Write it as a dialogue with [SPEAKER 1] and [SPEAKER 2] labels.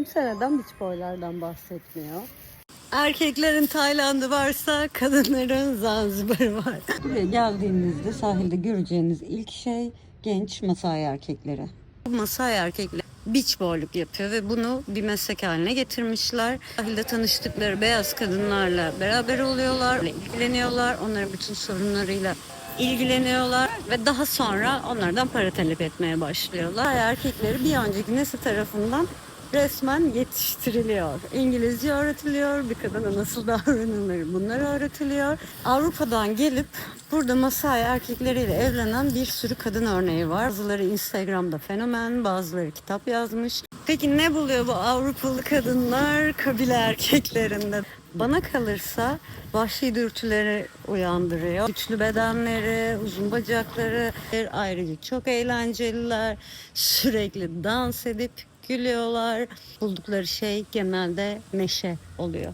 [SPEAKER 1] Kimse neden beach boylardan bahsetmiyor? Erkeklerin Tayland'ı varsa kadınların Zanzibar'ı var. Buraya geldiğinizde sahilde göreceğiniz ilk şey genç Masai erkekleri. Bu Masai erkekler beach boyluk yapıyor ve bunu bir meslek haline getirmişler. Sahilde tanıştıkları beyaz kadınlarla beraber oluyorlar, ilgileniyorlar. Onların bütün sorunlarıyla ilgileniyorlar ve daha sonra onlardan para talep etmeye başlıyorlar. Erkekleri bir önceki nesil tarafından resmen yetiştiriliyor. İngilizce öğretiliyor, bir kadına nasıl davranılır bunlar öğretiliyor. Avrupa'dan gelip burada Masai erkekleriyle evlenen bir sürü kadın örneği var. Bazıları Instagram'da fenomen, bazıları kitap yazmış. Peki ne buluyor bu Avrupalı kadınlar kabile erkeklerinde? Bana kalırsa vahşi dürtüleri uyandırıyor. Güçlü bedenleri, uzun bacakları. Ayrıca çok eğlenceliler. Sürekli dans edip gülüyorlar. Buldukları şey genelde neşe oluyor.